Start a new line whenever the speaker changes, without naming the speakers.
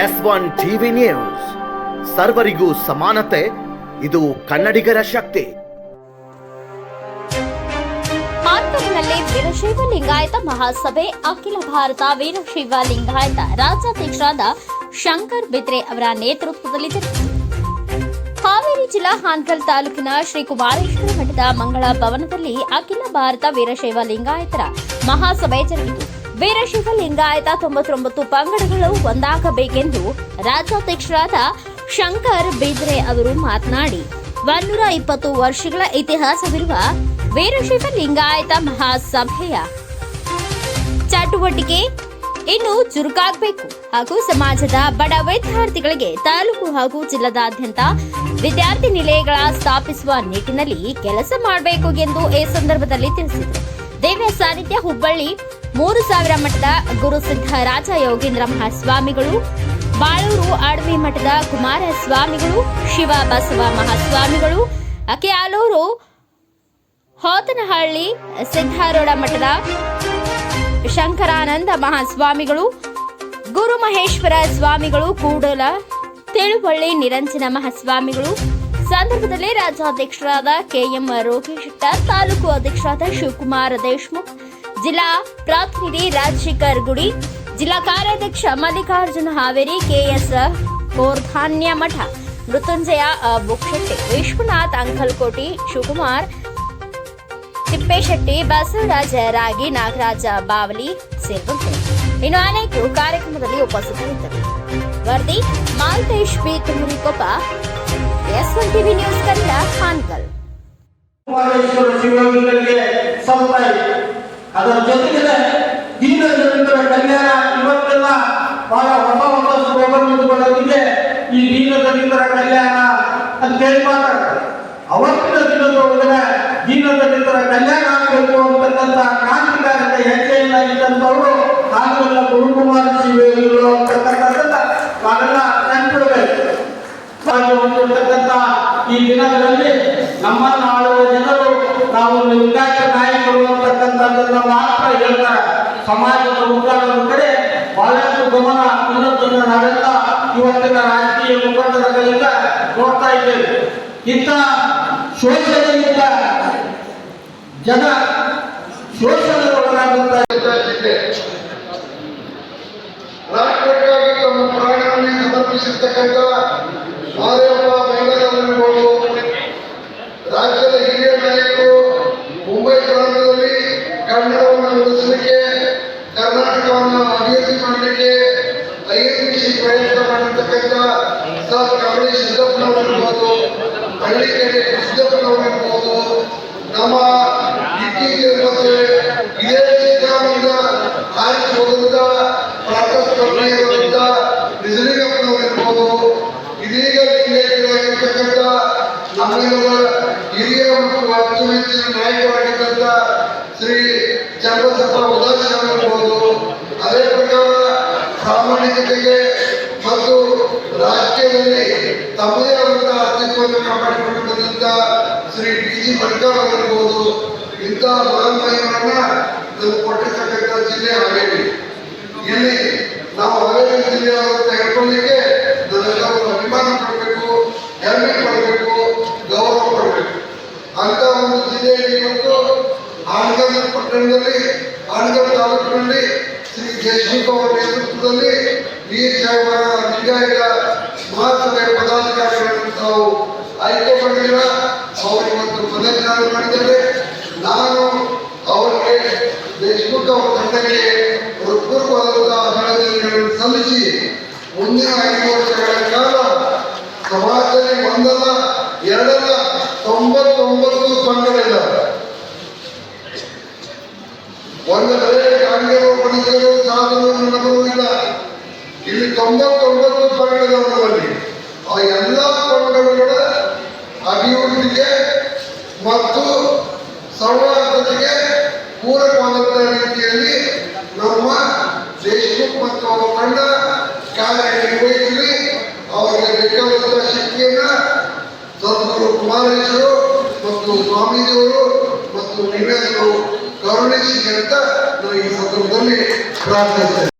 S one TV news. ಸರ್ವರಿಗೂ ಸಮಾನತೆ, ಇದು ಕನ್ನಡಿಗರ ಶಕ್ತಿ.
ಹಾಸನದಲ್ಲಿ ವೀರಶೈವ ಲಿಂಗಾಯತ ಮಹಾಸಭೆ, ಅಖಿಲ ಭಾರತ ವೀರಶೈವ ಲಿಂಗಾಯತ ರಾಜ್ಯಾಧ್ಯಕ್ಷರಾದ ಶಂಕರ್ ಬಿದ್ರೆ ಅವರ ನೇತೃತ್ವದಲ್ಲಿ ಹಾವೇರಿ ಜಿಲ್ಲಾ ಹಾನಗಲ್ ತಾಲೂಕಿನ ಶ್ರೀ ಕುಮಾರೇಶ್ವರ ಮಠದ ಮಂಗಳ ಭವನದಲ್ಲಿ ಅಖಿಲ ಭಾರತ ವೀರಶೈವ ಲಿಂಗಾಯತರ ಮಹಾಸಭೆ ಜರುಗಿತು. ವೀರಶೈವ ಲಿಂಗಾಯತ ತೊಂಬತ್ತೊಂಬತ್ತು ಪಂಗಡಗಳು ಒಂದಾಗಬೇಕೆಂದು ರಾಜ್ಯಾಧ್ಯಕ್ಷರಾದ ಶಂಕರ್ ಬಿದ್ರೆ ಅವರು ಮಾತನಾಡಿ ಒಂದೂರ ಇಪ್ಪತ್ತು ವರ್ಷಗಳ ಇತಿಹಾಸವಿರುವ ವೀರಶೈವ ಲಿಂಗಾಯತ ಮಹಾಸಭೆಯ ಚಟುವಟಿಕೆ ಇನ್ನು ಚುರುಕಾಗಬೇಕು ಹಾಗೂ ಸಮಾಜದ ಬಡ ವಿದ್ಯಾರ್ಥಿಗಳಿಗೆ ತಾಲೂಕು ಹಾಗೂ ಜಿಲ್ಲಾದಾದ್ಯಂತ ವಿದ್ಯಾರ್ಥಿ ನಿಲಯಗಳ ಸ್ಥಾಪಿಸುವ ನಿಟ್ಟಿನಲ್ಲಿ ಕೆಲಸ ಮಾಡಬೇಕು ಎಂದು ಈ ಸಂದರ್ಭದಲ್ಲಿ ತಿಳಿಸಿದರು. ದೇವ್ಯ ಸಾನ್ನಿಧ್ಯ ಹುಬ್ಬಳ್ಳಿ ಮೂರು ಸಾವಿರ ಮಠದ ಗುರು ಸಿದ್ದರಾಜ ಯೋಗೇಂದ್ರ ಮಹಾಸ್ವಾಮಿಗಳು, ಬಾಳೂರು ಅಡವಿ ಮಠದ ಕುಮಾರ ಸ್ವಾಮಿಗಳು, ಶಿವ ಬಸವ ಮಹಾಸ್ವಾಮಿಗಳು ಅಕೆಯಾಲೂರು ಹೋತನಹಳ್ಳಿ ಸಿದ್ಧಾರೂಢ ಮಠದ ಶಂಕರಾನಂದ ಮಹಾಸ್ವಾಮಿಗಳು ಗುರು ಮಹೇಶ್ವರ ಸ್ವಾಮಿಗಳು, ಕೂಡಲ ತಿಳುವಳ್ಳಿ ನಿರಂಜನ ಮಹಾಸ್ವಾಮಿಗಳು, ಸಂದರ್ಭದಲ್ಲಿ ರಾಜ್ಯಾಧ್ಯಕ್ಷರಾದ ಕೆಎಂ ಶೆಟ್ಟರ್ ತಾಲೂಕು ಅಧ್ಯಕ್ಷರಾದ ಶಿವಕುಮಾರ್ ದೇಶ್ಮುಖ್ ಜಿಲ್ಲಾ ಪ್ರಾತಿನಿಧಿ ರಾಜಶೇಖರ್ ಗುಡಿ ಜಿಲ್ಲಾ ಕಾರ್ಯಾಧ್ಯಕ್ಷ ಮಲ್ಲಿಕಾರ್ಜುನ ಹಾವೇರಿ ಕೆಎಸ್ ಕೋರ್ಧಾನ್ಯ ಮಠ ಮೃತ್ಯುಂಜಯ ಅ, ಬುಕ್ಷೆಟ್ಟಿ ವಿಶ್ವನಾಥ್ ಅಂಕಲ್ಕೋಟಿ ಶಿವಕುಮಾರ್ ತಿಪ್ಪೇಶೆಟ್ಟಿ ಬಸವರಾಜ ರಾಗಿ ನಾಗರಾಜ ಬಾವಲಿ ಸೇರಿದಂತೆ ಇನ್ನು ಅನೇಕರು ಕಾರ್ಯಕ್ರಮದಲ್ಲಿ ಉಪಸ್ಥಿತರಿದ್ದರು ವರದಿ Malthesh B Tumarikoppa S one
TV news Kannada Hangal ಅದರ ಜೊತೆಗೆ ದೀನ ದಲಿತರ ಕಲ್ಯಾಣ ಇವತ್ತೆಲ್ಲ ಬಹಳ ಹೊಸ ಹೊಸ ಸ್ಲೋಗನ್ಗಳೊಂದಿಗೆ ಈ ದೀನ ದಲಿತರ ಕಲ್ಯಾಣ ಅಂತೇಳಿ ಮಾತಾಡ್ತಾರೆ. ಅವತ್ತಿನ ದಿನದೊಳಗಡೆ ದೀನ ದಲಿತರ ಕಲ್ಯಾಣ ಆಗಬೇಕು ಅಂತಕ್ಕಂಥ ಕ್ರಾಂತಿಕಾರಕ ಹೆಜ್ಜೆಯನ್ನ ಇದ್ದಂಥವರು ಹಾಗೆಲ್ಲ ಗುರುಕುಮಾರ ಶಿವಲಿಂಗರು ಅಂತಕ್ಕಂಥದ್ದನ್ನ ನಾವೆಲ್ಲ ನೆನ್ಪಿಡಬೇಕು. ಹೊಂದಿರತಕ್ಕಂಥ ಈ ದಿನಗಳಲ್ಲಿ ನಮ್ಮನ್ನು ಆಳುವ ಜನರು ನಾವು ಲಿಂಗಾಯತ ಇವತ್ತಿನ ರಾಜಕೀಯ ಮುಖಂಡರುಗಳಿಂದ ನೋಡ್ತಾ ಇದ್ದೇವೆ ಇಂಥ ಶೋಷಣೆಯಿಂದ ಜನ
ಇದ್ದಾರೆ. ರಾಷ್ಟ್ರಕ್ಕಾಗಿ ತಮ್ಮ ಪ್ರಾಣವನ್ನೇ ಸಮರ್ಪಿಸಿರ್ತಕ್ಕಂಥ ಮಾದೇವಪ್ಪ ಬೆಂಗಳೂರಿರ್ಬೋದು ರಾಜ್ಯದ ಐಎನ್ಸಿ ಪ್ರಯತ್ನ ಮಾಡಿರ್ತಕ್ಕಂಥ ಸರ್ ಕಮಲೇಶ್ ಸಿದ್ದಪ್ಪನವರಿರ್ಬೋದು ಸಿದ್ದಪ್ಪನವರಿರ್ಬೋದು ನಮ್ಮ ಇತ್ತೀಚೆಗೆ ಮತ್ತೆ ಇದೀಗ ಶ್ರೀ ಚನ್ನಬಸಪ್ಪ ಉದಾಸಿಯವರಿರ್ಬೋದು ಅದೇ ಪ್ರಕಾರ ಪ್ರಾಮಾಣಿಕತೆಗೆ ಮತ್ತು ರಾಜ್ಯದಲ್ಲಿ ತಮ್ಮದೇ ಆದಂತಹ ಅಸ್ತಿತ್ವವನ್ನು ಕಾಪಾಡಿಕೊಂಡು ಬಂದಂತ ಶ್ರೀ ಡಿ ಜಿ ಬಡ್ಕರ್ ಅವರಿರ್ಬೋದು ಇಂತಹ ಮಹಾಮಹಿಮನ್ನ ನಮಗೆ ಕೊಟ್ಟಿರ್ತಕ್ಕಂಥ ಜಿಲ್ಲೆ ಹಾವೇರಿ. ಇಲ್ಲಿ ನಾವು ಹಾವೇರಿ ಜಿಲ್ಲೆ ಅಂತ ಹೇಳ್ಕೊಳ್ಳಿಕ್ಕೆ ನಾವೆಲ್ಲರೂ ಅಭಿಮಾನ ಪಡಬೇಕು, ಹೆಮ್ಮೆ ಪಡಬೇಕು, ಗೌರವ ಪಡಬೇಕು. ಅಂತ ಒಂದು ಜಿಲ್ಲೆಯಲ್ಲಿ ಇವತ್ತು ಆನಗಲ್ ಪಟ್ಟಣದಲ್ಲಿ ಆನಗಲ್ ತಾಲೂಕಿನಲ್ಲಿ ಶ್ರೀ ದೇಶಮುಖ ಅವರ ನೇತೃತ್ವದಲ್ಲಿ ವೀರ್ ಸಾಹೇಬರ ಲಿಂಗಾಯತ ಮಹಾಸಭೆ ಪದಾಧಿಕಾರಿಗಳನ್ನು ತಾವು ಆಯ್ಕೆ ಮಾಡಿಲ್ಲ ಅವರು ಇವತ್ತು ಪದಗ್ರಹಣ ಮಾಡಿದ್ದಾರೆ ನಾನು ಅವರಿಗೆ ದೇಶಮುಖ ಅವರ ತಂಡಕ್ಕೆ ಹೃತ್ಪೂರ್ವವಾದಂತಹ ಅಭಿನಂದನೆಗಳನ್ನು ಸಲ್ಲಿಸಿ ಮುಂದಿನ ಐದು ವರ್ಷಗಳ ಕಾಲ ಸಮಾಜದಲ್ಲಿ ಒಂದಲ್ಲ, ಎರಡಲ್ಲ, ತೊಂಬತ್ತೊಂಬತ್ತು ಪಂಗಡಿದ್ದಾರೆ ಒಂದು ಬರೇ ಕಾಂಗ್ರೆಸ್ ಬಣಿಗರು ಸಾಧು ನನಗೂ ಇಲ್ಲ ಇಲ್ಲಿ ತೊಂಬತ್ತೊಂಬತ್ತು ಪಂಗಡಗಳು ನಮ್ಮಲ್ಲಿ. ಆ ಎಲ್ಲ ಪಂಗಡಗಳ ಅಭಿವೃದ್ಧಿಗೆ ಮತ್ತು ಸೌಹಾರ್ದತೆಗೆ ಪೂರಕವಾದಂಥ ರೀತಿಯಲ್ಲಿ ನಮ್ಮ ದೇಶಮುಖ್ ಮತ್ತು ಅವರ ತಂಡ ಕಾರ್ಯನಿರ್ವಹಿಸಲಿ ಅವರಿಗೆ ಬೇಕಾದಂಥ ಶಕ್ತಿಯನ್ನ ಕುಮಾರೇಶ್ವರು ಮತ್ತು ಸ್ವಾಮೀಜಿಯವರು ಮತ್ತು ನೀವೆಲ್ಲರೂ ಕರುಣಿಸಿ ಅಂತ ನಾನು ಈ ಸಂದರ್ಭದಲ್ಲಿ ಪ್ರಾರ್ಥಿಸ್ತೇನೆ